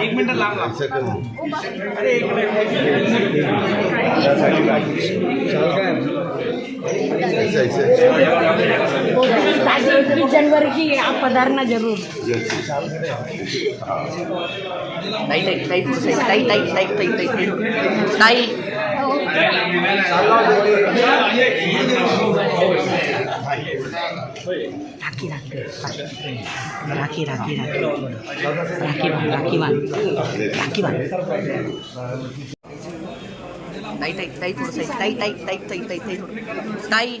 एक मिनिट लांब अरे एक मिनिट छब्बीस जनवरी की आप पधारना जरूर ताई ताई ताई ताई ताई ताई ताई ताई ताई राखी राखी राखी राखी राखी राखी बांध राखी बांध राखी बांध ताई ताई ताई थोडं ताई ताई ताई ताई ताई ताई थोडं ताई राखी